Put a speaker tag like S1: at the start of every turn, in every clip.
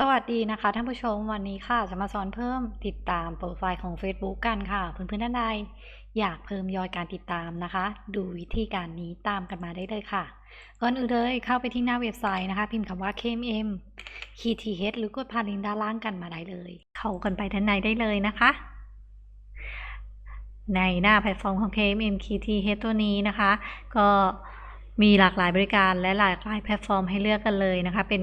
S1: สวัสดีนะคะท่านผู้ชมวันนี้ค่ะ จะมาสอนเพิ่มติดตามโปรไฟล์ของ Facebook กันค่ะ เพื่อนๆท่านใดอยากเพิ่มยอดการติดตามนะคะ ดูวิธีการนี้ตามกันมาได้เลยค่ะ ก่อนอื่นเลยเข้าไปที่หน้าเว็บไซต์นะคะ พิมพ์คำว่า KMM คีย์ทีเหรือกดผ่านลิงก์ด้านล่างกันมาได้เลย เข้ากันไปด้านในได้เลยนะคะ ในหน้าแพลตฟอร์มของ KMM KTH ตัวนี้นะคะ ก็มีหลากหลายบริการและหลากหลายแพลตฟอร์มให้เลือกกันเลยนะคะ เป็น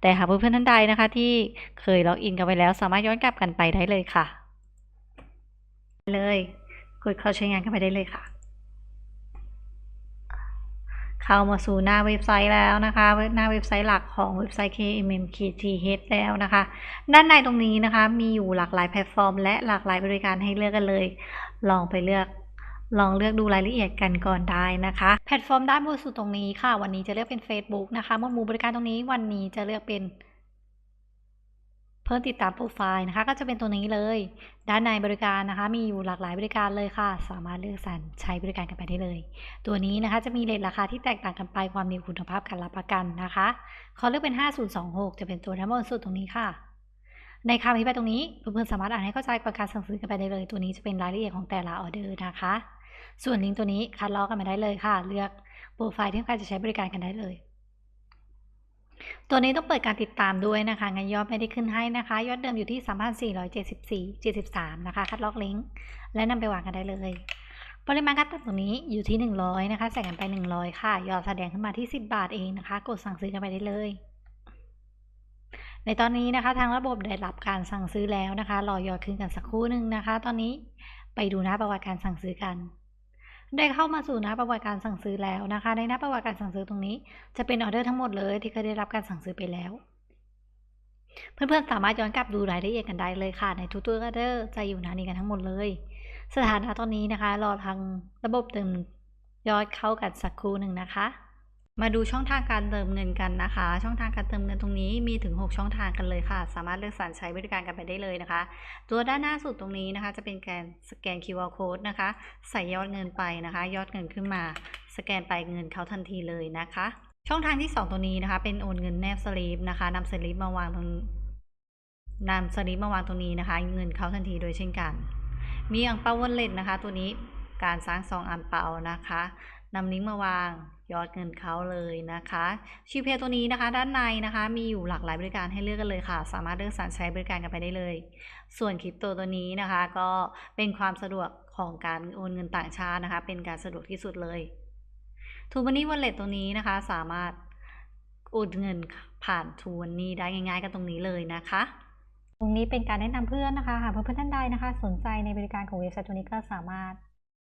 S1: แต่หากเพื่อนๆท่านใดนะคะ ที่เคยล็อกอินกันไปแล้ว สามารถย้อนกลับกันไปได้เลยค่ะ เลยกดเข้าใช้งานกันไปได้เลยค่ะ เข้ามาสู่หน้าเว็บไซต์แล้วนะคะ หน้าเว็บไซต์หลักของเว็บไซต์ KMMKTH แล้วนะคะ ด้านในตรงนี้นะคะ มีอยู่หลากหลายแพลตฟอร์ม และหลากหลายบริการให้เลือกกันเลย ลองไปเลือก ลองเลือกดูรายละเอียดกันก่อนได้นะคะ แพลตฟอร์มด้านบนสุดตรงนี้ค่ะ วันนี้จะเลือกเป็น Facebook นะคะหมวดหมู่บริการตรงนี้วันนี้จะเลือกเป็น เพิ่มติดตามโปรไฟล์นะคะ ก็จะเป็นตัวนี้เลย ด้านในบริการนะคะ มีอยู่หลากหลายบริการเลยค่ะ สามารถเลือกสรรใช้บริการกันไปได้เลย ตัวนี้นะคะจะมีเรทราคาที่แตกต่างกันไปความมีคุณภาพการรับประกันนะคะขอเลือกเป็น 5026 จะเป็นตัวด้านบนสุดตรงนี้ค่ะในคำอธิบายตรงนี้เพื่อนๆสามารถอ่านให้เข้าใจก่อนการสั่งซื้อกันไปได้เลย ตัวนี้จะเป็นรายละเอียดของแต่ละออเดอร์นะคะ ส่วนลิงก์ตัวนี้คัดลอกกันมาได้เลยค่ะ เลือกโปรไฟล์ที่ต้องการจะใช้บริการกันได้เลย ตัวนี้ต้องเปิดการติดตามด้วยนะคะงั้นยอดไม่ได้ขึ้นให้นะคะ ยอดเดิมอยู่ที่ 3,474 73 นะคะ คัดลอกลิงก์และนำไปวางกันได้เลยปริมาณการตัดตรงนี้อยู่ที่ 100 นะคะ ใส่กันไป 100 ค่ะ ยอดแสดงขึ้นมาที่ 10 บาทเองนะคะ กดสั่งซื้อกันไปได้เลย ในตอนนี้นะคะ ทางระบบได้รับการสั่งซื้อแล้วนะคะ รอยอดขึ้นกันสักครู่หนึ่งนะคะ ตอนนี้ไปดูหน้าประวัติการสั่งซื้อกัน ได้เข้ามาสู่หน้าประวัติการสั่งซื้อแล้วนะคะ ในหน้าประวัติการสั่งซื้อตรงนี้ จะเป็นออเดอร์ทั้งหมดเลยที่เคยได้รับการสั่งซื้อไปแล้ว เพื่อนๆสามารถย้อนกลับดูรายละเอียดกันได้เลยค่ะ ในทุกตัวออเดอร์จะอยู่หน้านี้กันทั้งหมดเลย สถานะตอนนี้นะคะ รอทางระบบเติมยอดเข้ากันสักครู่หนึ่งนะคะ มาดูช่องทางการเติมเงินกันนะคะ ช่องทางการเติมเงินตรงนี้มีถึง 6 ช่องทางกันเลยค่ะ สามารถเลือกสรรใช้บริการกันไปได้เลยนะคะ ตัวด้านหน้าสุดตรงนี้นะคะ จะเป็นการสแกน QR code นะคะ ใส่ยอดเงินไปนะคะ ยอดเงินขึ้นมา สแกนไปเงินเขาทันทีเลยนะคะ ช่องทางที่ 2 ตัวนี้นะคะ เป็นโอนเงินแนบสลิปนะคะนำสลิปมาวางตรงนำสลิปมาวางตรงนี้นะคะ เงินเขาทันทีโดยเช่นกัน มีอ่างเปาวอลเล็ตนะคะ ตัวนี้การสร้างซองอ่างเปานะคะนำลิงก์มาวาง ยอดเงินเขาเลยนะคะชิวเพย์ตัวนี้นะคะ ด้านในนะคะ มีอยู่หลากหลายบริการให้เลือกกันเลยค่ะ สามารถเลือกสรรใช้บริการกันไปได้เลย ส่วนคริปโตตัวนี้นะคะ ก็เป็นความสะดวกของการโอนเงินต่างชาตินะคะ เป็นการสะดวกที่สุดเลยทูบันนี่วอลเล็ตตัวนี้นะคะ สามารถโอนเงินผ่านทูบันนี่ได้ง่าย ๆ กันตรงนี้เลยนะคะตรงนี้เป็นการแนะนำเพื่อนนะคะหากเพื่อนๆท่านใดนะคะ สนใจในบริการของเว็บไซต์ตัวนี้ก็สามารถ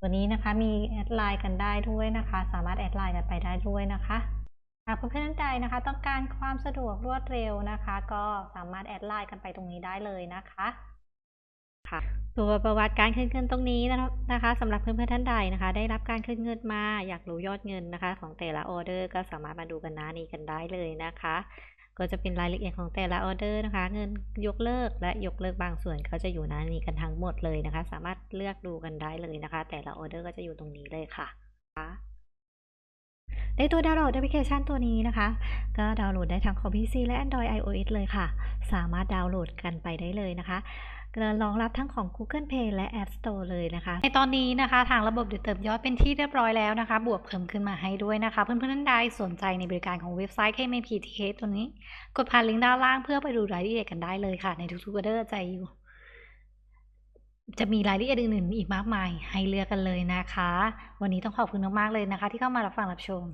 S1: ตัวนี้นะคะมีแอดไลน์กันได้ด้วยนะคะ สามารถแอดไลน์กันไปได้ด้วยนะคะหากเพื่อนๆท่านใดนะคะ ต้องการความสะดวกรวดเร็วนะคะ ก็สามารถแอดไลน์กันไปตรงนี้ได้เลยนะคะค่ะตัวประวัติการคืนเงินตรงนี้นะคะสำหรับเพื่อนๆท่านใดนะคะ ได้รับการคืนเงินมาอยากรู้ยอดเงินนะคะ ของแต่ละออเดอร์ก็สามารถมาดูกันหน้านี้กันได้เลยนะคะ ก็จะเป็นรายละเอียดของแต่ละออเดอร์นะคะ เงินยกเลิกและยกเลิกบางส่วนก็จะอยู่หน้านี้กันทั้งหมดเลยนะคะ สามารถเลือกดูกันได้เลยนะคะ แต่ละออเดอร์ก็จะอยู่ตรงนี้เลยค่ะ ในตัวดาวน์โหลดแอปพลิเคชันตัวนี้นะคะ ก็ดาวน์โหลดได้ทั้งคอมพิวเตอร์และ Android iOS เลยค่ะ สามารถดาวน์โหลดกันไปได้เลยนะคะ รองรับทั้งของ Google Play และ App Store เลยนะคะ ในตอนนี้นะคะทางระบบเดี๋ยวเติมยอดเป็นที่เรียบร้อยแล้วนะคะ บวกเพิ่มขึ้นมาให้ด้วยนะคะ เพื่อนๆท่านใดสนใจในบริการของเว็บไซต์ KMPTK ตัวนี้ กดผ่านลิงก์ด้านล่างเพื่อไปดูรายละเอียดกันได้เลยค่ะ ในทุกๆออเดอร์ใจอยู่จะมีรายละเอียดอื่นๆอีกมากมายให้เลือกกันเลยนะคะ วันนี้ต้องขอบคุณมากๆเลยนะคะ ที่เข้ามารับฟังรับชม